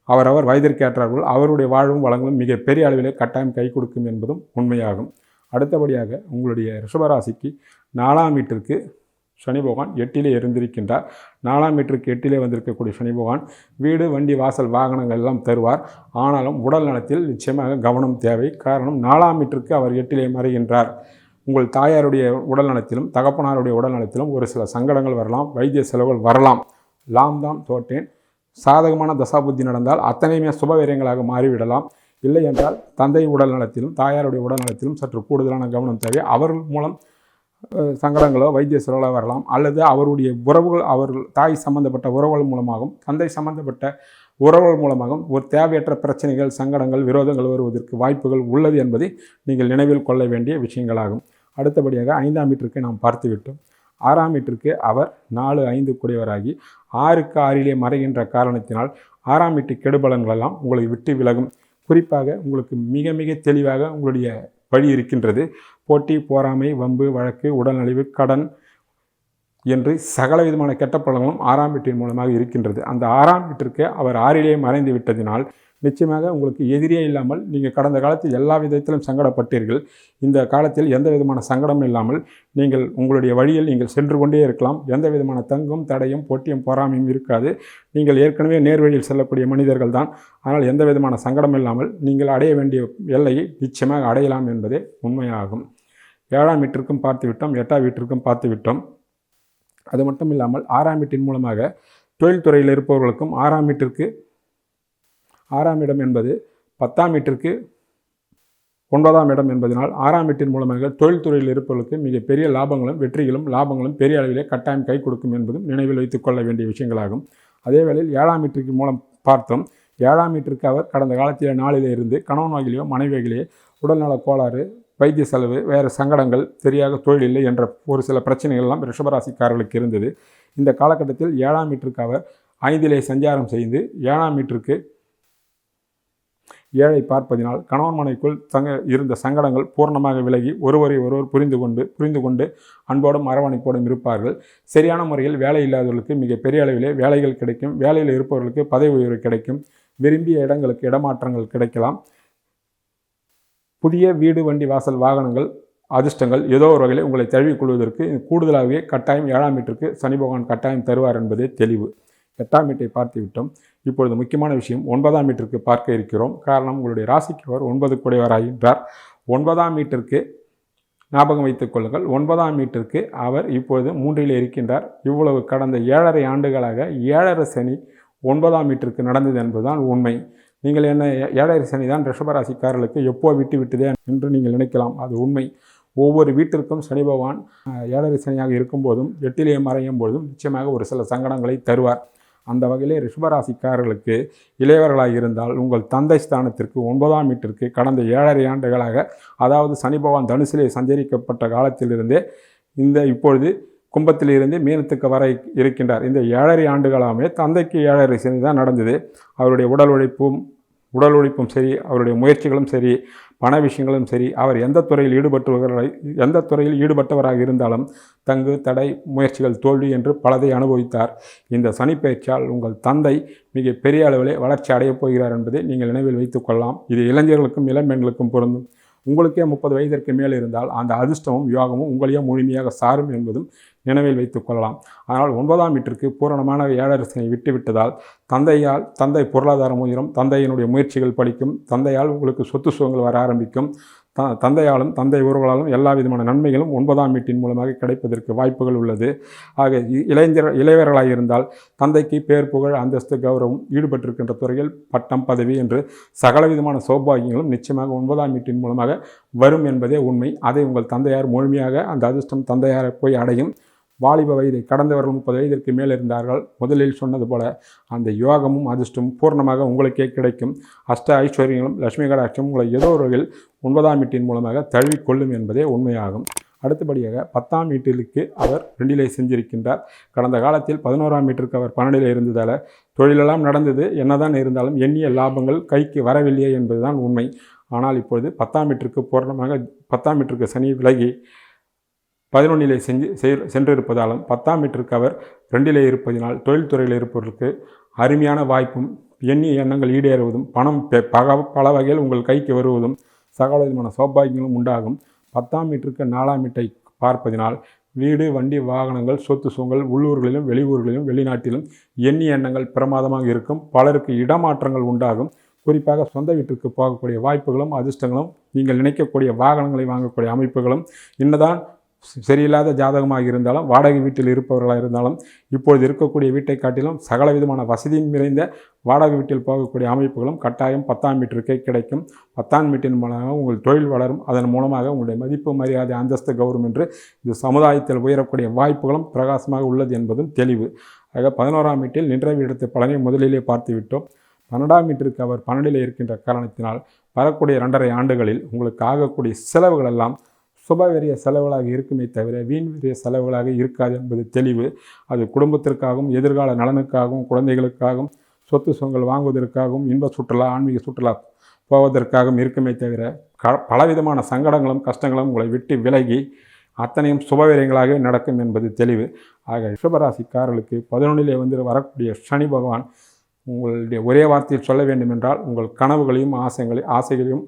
அவரவர் வயதிற்கேற்றார்கள் அவருடைய வாழ்வும் வளங்களும் மிகப்பெரிய அளவிலே கட்டாயம் கை கொடுக்கும் என்பதும் உண்மையாகும். அடுத்தபடியாக உங்களுடைய ரிஷபராசிக்கு நாலாம் வீட்டிற்கு சனி பகவான் எட்டிலே இருந்திருக்கின்றார். நாலாம் மீட்டருக்கு எட்டிலே வந்திருக்கக்கூடிய சனி பகவான் வீடு வண்டி வாசல் வாகனங்கள் எல்லாம் தருவார். ஆனாலும் உடல் நலத்தில் நிச்சயமாக கவனம் தேவை. காரணம் நாலாம் மீட்டருக்கு அவர் எட்டிலே மறைகின்றார். உங்கள் தாயாருடைய உடல் நலத்திலும் தகப்பனாருடைய உடல் நலத்திலும் ஒரு சில சங்கடங்கள் வரலாம் வைத்திய செலவுகள் வரலாம். லாம் தான் தோட்டேன் சாதகமான தசாபுத்தி நடந்தால் அத்தனையுமே சுபவீரியங்களாக மாறிவிடலாம். இல்லை என்றால் தந்தை உடல் நலத்திலும் தாயாருடைய உடல் நலத்திலும் சற்று கூடுதலான கவனம் தேவை. அவர்கள் மூலம் சங்கடங்களோ வைத்திய செலவோ வரலாம். அல்லது அவருடைய உறவுகள் அவர்கள் தாய் சம்பந்தப்பட்ட உறவுகள் மூலமாகவும் தந்தை சம்பந்தப்பட்ட உறவுகள் மூலமாகவும் ஒரு தேவையற்ற பிரச்சனைகள் சங்கடங்கள் விரோதங்கள் வருவதற்கு வாய்ப்புகள் உள்ளது என்பதை நீங்கள் நினைவில் கொள்ள வேண்டிய விஷயங்களாகும். அடுத்தபடியாக ஐந்தாம் மீட்டருக்கு நாம் பார்த்துவிட்டோம். ஆறாம் மீட்டருக்கு அவர் நாலு ஐந்து கூடியவராகி ஆறுக்கு ஆறிலே மறைகின்ற காரணத்தினால் ஆறாம் வீட்டு கெடுபலன்களெல்லாம் உங்களை விட்டு விலகும். குறிப்பாக உங்களுக்கு மிக மிக தெளிவாக உங்களுடைய வழி இருக்கின்றது. போட்டி போராமை வம்பு வழக்கு உடல்நலிவு கடன் என்று சகல விதமான கெட்ட பழங்களும் ஆறாம் வீட்டின் மூலமாக இருக்கின்றது. அந்த ஆறாம் வீட்டிற்கு அவர் ஆறிலே மறைந்து விட்டதினால் நிச்சயமாக உங்களுக்கு எதிரியே இல்லாமல் நீங்கள் கடந்த காலத்தில் எல்லா விதத்திலும் சங்கடப்பட்டீர்கள். இந்த காலத்தில் எந்த விதமான சங்கடமும் இல்லாமல் நீங்கள் உங்களுடைய வழியில் நீங்கள் சென்று கொண்டே இருக்கலாம். எந்த விதமான தங்கும் தடையும் போட்டியும் பொறாமையும் இருக்காது. நீங்கள் ஏற்கனவே நேர்வழியில் செல்லக்கூடிய மனிதர்கள் தான். ஆனால் எந்த விதமான சங்கடம் இல்லாமல் நீங்கள் அடைய வேண்டிய எல்லையை நிச்சயமாக அடையலாம் என்பதே உண்மையாகும். ஏழாம் வீட்டிற்கும் பார்த்து விட்டோம் எட்டாம் வீட்டிற்கும் பார்த்து விட்டோம். அது மட்டும் இல்லாமல் ஆறாம் வீட்டின் மூலமாக தொழில்துறையில் இருப்பவர்களுக்கும் ஆறாம் வீட்டிற்கு ஆறாம் இடம் என்பது பத்தாம் வீட்டிற்கு ஒன்பதாம் இடம் என்பதனால் ஆறாம் வீட்டின் மூலமாக தொழில்துறையில் இருப்பவர்களுக்கு மிகப்பெரிய லாபங்களும் வெற்றிகளும் லாபங்களும் பெரிய அளவிலே கட்டாயம் கை கொடுக்கும் என்பதும் நினைவில் வைத்துக் கொள்ள வேண்டிய விஷயங்களாகும். அதே வேளையில் ஏழாம் வீட்டிற்கு மூலம் பார்த்தோம். ஏழாம் வீட்டிற்கு அவர் கடந்த காலத்தில் நாளிலே இருந்து கணவன் வகையிலேயோ மனைவி வகையிலேயோ உடல்நல கோளாறு வைத்திய செலவு வேறு சங்கடங்கள் சரியாக தொழில் இல்லை என்ற ஒரு சில பிரச்சனைகள்லாம் ரிஷபராசிக்காரர்களுக்கு இருந்தது. இந்த காலகட்டத்தில் ஏழாம் மீட்டருக்கு அவர் ஐந்திலே சஞ்சாரம் செய்து ஏழாம் மீட்டருக்கு ஏழை பார்ப்பதினால் கணவன் மனைக்குள் தங்க இருந்த சங்கடங்கள் பூர்ணமாக விலகி ஒருவரை ஒருவர் புரிந்து கொண்டு புரிந்து கொண்டு அன்போடும் அரவணைப்போடும் இருப்பார்கள். சரியான முறையில் வேலை இல்லாதவர்களுக்கு மிக பெரிய அளவிலே வேலைகள் கிடைக்கும். வேலையில் இருப்பவர்களுக்கு பதவி உயர்வு கிடைக்கும். விரும்பிய இடங்களுக்கு இடமாற்றங்கள் கிடைக்கலாம். புதிய வீடு வண்டி வாசல் வாகனங்கள் அதிர்ஷ்டங்கள் ஏதோ ஒரு வகையில் உங்களை தழுவிக் கொள்வதற்கு கூடுதலாகவே கட்டாயம் ஏழாம் மீட்டருக்கு சனி பகவான் கட்டாயம் தருவார் என்பதே தெளிவு. எட்டாம் மீட்டை பார்த்து விட்டோம் இப்பொழுது முக்கியமான விஷயம் ஒன்பதாம் மீட்டருக்கு பார்க்க இருக்கிறோம். காரணம் உங்களுடைய ராசிக்கு அவர் ஒன்பது குடையவராகின்றார். ஒன்பதாம் மீட்டருக்கு ஞாபகம் வைத்துக் கொள்ளுங்கள். ஒன்பதாம் மீட்டருக்கு அவர் இப்பொழுது மூன்றில் இருக்கின்றார். இவ்வளவு கடந்த ஏழரை ஆண்டுகளாக ஏழரை சனி ஒன்பதாம் மீட்டருக்கு நடந்தது என்பதுதான் உண்மை. நீங்கள் என்ன ஏழரை சனி தான் ரிஷபராசிக்காரர்களுக்கு எப்போ விட்டு விட்டதே என்று நீங்கள் நினைக்கலாம். அது உண்மை. ஒவ்வொரு வீட்டிற்கும் சனி பகவான் ஏழரை சனியாக இருக்கும்போதும் எட்டிலே மறையும் போதும் நிச்சயமாக ஒரு சில சங்கடங்களை தருவார். அந்த வகையிலே ரிஷபராசிக்காரர்களுக்கு இளையவர்களாக இருந்தால் உங்கள் தந்தை ஸ்தானத்திற்கு ஒன்பதாம் வீட்டிற்கு கடந்த ஏழரை ஆண்டுகளாக அதாவது சனி பகவான் தனுசிலே சஞ்சரிக்கப்பட்ட காலத்திலிருந்தே இந்த இப்பொழுது கும்பத்திலிருந்து மீனத்துக்கு வர இருக்கின்றார். இந்த ஏழரை ஆண்டுகளாமே தந்தைக்கு ஏழரை சேர்ந்து தான் நடந்தது. அவருடைய உடல் உழைப்பும் உடல் உழைப்பும் சரி அவருடைய முயற்சிகளும் சரி பண விஷயங்களும் சரி அவர் எந்த துறையில் ஈடுபட்டு எந்த துறையில் ஈடுபட்டவராக இருந்தாலும் தங்கு தடை முயற்சிகள் தோல்வி என்று பலதை அனுபவித்தார். இந்த சனிப்பெயர்ச்சியால் உங்கள் தந்தை மிக பெரிய அளவிலே வளர்ச்சி அடையப் போகிறார் என்பதை நீங்கள் நினைவில் வைத்துக் கொள்ளலாம். இது இளைஞர்களுக்கும் இளம்பெண்களுக்கும் பொருந்தும். உங்களுக்கே முப்பது வயதிற்கு மேல் இருந்தால் அந்த அதிர்ஷ்டமும் யோகமும் உங்களையே முழுமையாக சாரும் என்பதும் நினைவில் வைத்துக் கொள்ளலாம். ஆனால் ஒன்பதாம் வீட்டிற்கு பூரணமான ஏழரசனை விட்டுவிட்டதால் தந்தையால் தந்தை பொருளாதாரம் உயரும் தந்தையினுடைய முயற்சிகள் படிக்கும் தந்தையால் உங்களுக்கு சொத்து சுகங்கள் வர ஆரம்பிக்கும். த தந்தையாலும் தந்தை உறவுகளாலும் எல்லா விதமான நன்மைகளும் ஒன்பதாம் வீட்டின் மூலமாக கிடைப்பதற்கு வாய்ப்புகள் உள்ளது. ஆக இ- இளைஞர் இளையவர்களாக இருந்தால் தந்தைக்கு பேர் புகழ் அந்தஸ்து கௌரவம் ஈடுபட்டிருக்கின்ற துறையில் பட்டம் பதவி என்று சகல விதமான சௌபாகியங்களும் நிச்சயமாக ஒன்பதாம் வீட்டின் மூலமாக வரும் என்பதே உண்மை. அதை உங்கள் தந்தையார் முழுமையாக அந்த அதிர்ஷ்டம் தந்தையாரை போய் அடையும். வாலிப வயதை கடந்தவர்கள் முப்பது வயதிற்கு மேல் இருந்தார்கள். முதலில் சொன்னது போல அந்த யோகமும் அதிர்ஷ்டமும் பூர்ணமாக உங்களுக்கே கிடைக்கும். அஷ்ட ஐஸ்வர்யங்களும் லட்சுமி கடாட்சம் உங்களை ஏதோ ஒரு வகையில் ஒன்பதாம் வீட்டின் மூலமாக தழுவிக்கொள்ளும் என்பதே உண்மையாகும். அடுத்தபடியாக பத்தாம் வீட்டிற்கு அவர் ரெண்டிலே செஞ்சிருக்கின்றார் கடந்த காலத்தில் பதினோராம் வீட்டிற்கு அவர் பன்னெண்டில் இருந்ததால் தொழிலெல்லாம் நடந்தது. என்னதான் இருந்தாலும் எண்ணிய லாபங்கள் கைக்கு வரவில்லையே என்பதுதான் உண்மை. ஆனால் இப்பொழுது பத்தாம் வீட்டிற்கு பூர்ணமாக பத்தாம் வீட்டிற்கு சனி விலகி பதினொன்னிலே செஞ்சு சென்றிருப்பதாலும் பத்தாம் மீட்டருக்கு அவர் ரெண்டிலே இருப்பதினால் தொழில்துறையில் இருப்பவர்களுக்கு அருமையான வாய்ப்பும் எண்ணிய எண்ணங்கள் ஈடேறுவதும் பணம் பெ- பக பல வகையில் உங்கள் கைக்கு வருவதும் சகல விதமான சௌபாகியங்களும் உண்டாகும். பத்தாம் வீட்டிற்கு நாலாம் வீட்டை பார்ப்பதினால் வீடு வண்டி வாகனங்கள் சொத்து சுகங்கள் உள்ளூர்களிலும் வெளியூர்களிலும் வெளிநாட்டிலும் எண்ணிய எண்ணங்கள் பிரமாதமாக இருக்கும். பலருக்கு இடமாற்றங்கள் உண்டாகும். குறிப்பாக சொந்த வீட்டிற்கு போகக்கூடிய வாய்ப்புகளும் அதிர்ஷ்டங்களும் நீங்கள் நினைக்கக்கூடிய வாகனங்களை வாங்கக்கூடிய அமைப்புகளும் என்னதான் சரியில்லாத ஜாதகமாக இருந்தாலும் வாடகை வீட்டில் இருப்பவர்களாக இருந்தாலும் இப்பொழுது இருக்கக்கூடிய வீட்டை காட்டிலும் சகல விதமான வசதியும் நிறைந்த வாடகை வீட்டில் போகக்கூடிய அமைப்புகளும் கட்டாயம் பத்தாம் வீட்டிற்கே கிடைக்கும். பத்தாம் வீட்டின் மூலமாக உங்கள் தொழில் வளரும். அதன் மூலமாக உங்களுடைய மதிப்பு மரியாதை அந்தஸ்து கௌரவம் என்று இது சமுதாயத்தில் உயரக்கூடிய வாய்ப்புகளும் பிரகாசமாக உள்ளது என்பதும் தெளிவு. ஆக பதினோராம் வீட்டில் நின்ற வீடத்து பலனை முதலிலே பார்த்து விட்டோம். பன்னெண்டாம் வீட்டிற்கு அவர் பன்னெண்டில் இருக்கின்ற காரணத்தினால் வரக்கூடிய இரண்டரை ஆண்டுகளில் உங்களுக்கு ஆகக்கூடிய செலவுகளெல்லாம் சுபவெறிய செலவுகளாக இருக்குமே தவிர வீண்வெரிய செலவுகளாக இருக்காது என்பது தெளிவு. அது குடும்பத்திற்காகவும் எதிர்கால நலனுக்காகவும் குழந்தைகளுக்காகவும் சொத்து சுகங்கள் வாங்குவதற்காகவும் இன்ப சுற்றுலா ஆன்மீக சுற்றுலா போவதற்காகவும் இருக்குமே தவிர க பலவிதமான சங்கடங்களும் கஷ்டங்களும் உங்களை விட்டு விலகி அத்தனையும் சுபவீரியங்களாகவே நடக்கும் என்பது தெளிவு. ஆக ரிஷபராசிக்காரர்களுக்கு பதினொன்றிலே வந்து வரக்கூடிய சனி பகவான் உங்களுடைய ஒரே வார்த்தையில் சொல்ல வேண்டும் என்றால் உங்கள் கனவுகளையும் ஆசைகளை ஆசைகளையும்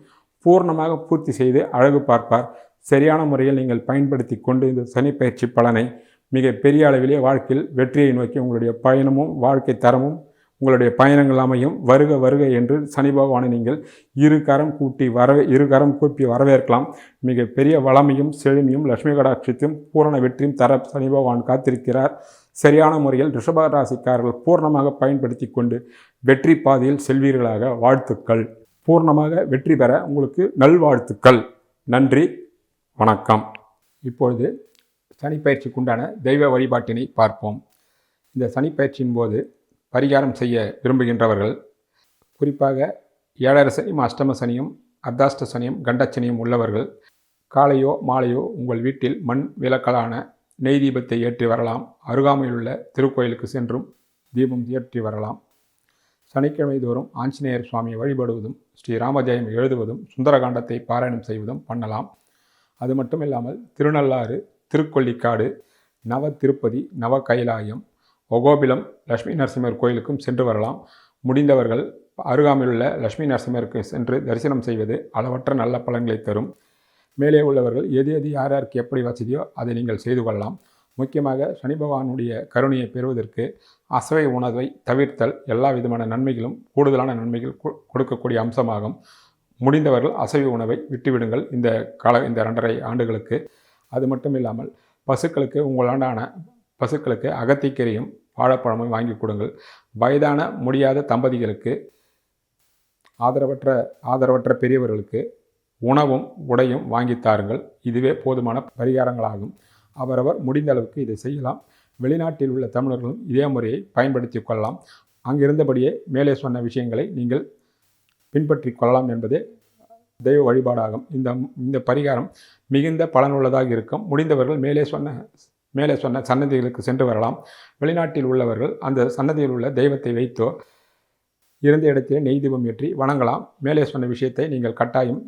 பூர்ணமாக பூர்த்தி செய்து அழகு பார்ப்பார். சரியான முறையில் நீங்கள் பயன்படுத்தி கொண்டு இந்த சனி பயிற்சி பலனை மிக பெரிய அளவிலே வாழ்க்கையில் வெற்றியை நோக்கி உங்களுடைய பயணமும் வாழ்க்கை தரமும் உங்களுடைய பயணங்கள் அமையும். வருக வருக என்று சனி பகவானை நீங்கள் இரு கரம் கூட்டி வரவே இரு கரம் கூப்பி வரவேற்கலாம். மிக பெரிய வளமையும் செழுமையும் லட்சுமி கடாட்சியத்தையும் பூரண வெற்றியும் தர சனி பகவான் காத்திருக்கிறார். சரியான முறையில் ரிஷப ராசிக்காரர்கள் பூர்ணமாக பயன்படுத்தி கொண்டு வெற்றி பாதையில் செல்வீர்களாக வாழ்த்துக்கள். பூர்ணமாக வெற்றி பெற உங்களுக்கு நல்வாழ்த்துக்கள். நன்றி. வணக்கம். இப்பொழுது சனிப்பயிற்சிக்குண்டான தெய்வ வழிபாட்டினை பார்ப்போம். இந்த சனிப்பயிற்சியின் போது பரிகாரம் செய்ய விரும்புகின்றவர்கள் குறிப்பாக ஏழரை சனியும் அஷ்டம சனியும் அர்த்தாஷ்ட சனியும் கண்டச்சனியும் உள்ளவர்கள் காலையோ மாலையோ உங்கள் வீட்டில் மண் விளக்கலான நெய் தீபத்தை ஏற்றி வரலாம். அருகாமையில் உள்ள திருக்கோயிலுக்கு சென்றும் தீபம் ஏற்றி வரலாம். சனிக்கிழமை தோறும் ஆஞ்சநேயர் சுவாமியை வழிபடுவதும் ஸ்ரீ ராமஜெயம் எழுதுவதும் சுந்தரகாண்டத்தை பாராயணம் செய்வதும் பண்ணலாம். அது மட்டும் இல்லாமல் திருநள்ளாறு திருக்கொல்லிக்காடு நவ திருப்பதி நவ கைலாயம் ஒகோபிலம் லட்சுமி நரசிம்மர் கோயிலுக்கும் சென்று வரலாம். முடிந்தவர்கள் அருகாமையில் உள்ள லட்சுமி நரசிம்மருக்கு சென்று தரிசனம் செய்வது அளவற்ற நல்ல பலன்களை தரும். மேலே உள்ளவர்கள் எது எது யார் யாருக்கு எப்படி வசதியோ அதை நீங்கள் செய்து கொள்ளலாம். முக்கியமாக சனி பகவானுடைய கருணையை பெறுவதற்கு அசவை உணவை தவிர்த்தல் எல்லா விதமான நன்மைகளும் கூடுதலான நன்மைகள் கொ- கொடுக்கக்கூடிய அம்சமாகும். முடிந்தவர்கள் அசைவ உணவை விட்டுவிடுங்கள் இந்த கால இந்த ரெண்டரை ஆண்டுகளுக்கு. அது மட்டும் இல்லாமல் பசுக்களுக்கு உங்களாண்டான பசுக்களுக்கு அகத்திக்கீரையும் வாழைப்பழமும் வாங்கி கொடுங்கள். வயதான முடியாத தம்பதிகளுக்கு ஆதரவற்ற ஆதரவற்ற பெரியவர்களுக்கு உணவும் உடையும் வாங்கி தாருங்கள். இதுவே போதுமான பரிகாரங்களாகும். அவரவர் முடிந்த அளவுக்கு இதை செய்யலாம். வெளிநாட்டில் உள்ள தமிழர்களும் இதே முறையை பயன்படுத்தி கொள்ளலாம். அங்கிருந்தபடியே மேலே சொன்ன விஷயங்களை நீங்கள் பின்பற்றி கொள்ளலாம் என்பதே தெய்வ வழிபாடாகும். இந்த இந்த பரிகாரம் மிகுந்த பலனுள்ளதாக இருக்கும். முடிந்தவர்கள் மேலே சொன்ன மேலே சொன்ன சன்னதிகளுக்கு சென்று வரலாம். வெளிநாட்டில் உள்ளவர்கள் அந்த சன்னதியில் உள்ள தெய்வத்தை வைத்தோ இருந்த இடத்திலே நெய் தீபம் ஏற்றி வணங்கலாம். மேலே சொன்ன விஷயத்தை நீங்கள் கட்டாயம்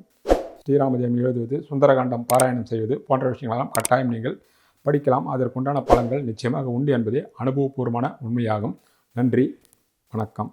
ஸ்ரீராமஜெயம் எழுதுவது சுந்தரகாண்டம் பாராயணம் செய்வது போன்ற விஷயங்களெல்லாம் கட்டாயம் நீங்கள் படிக்கலாம். அதற்குண்டான பலன்கள் நிச்சயமாக உண்டு என்பதே அனுபவபூர்வமான உண்மையாகும். நன்றி வணக்கம்.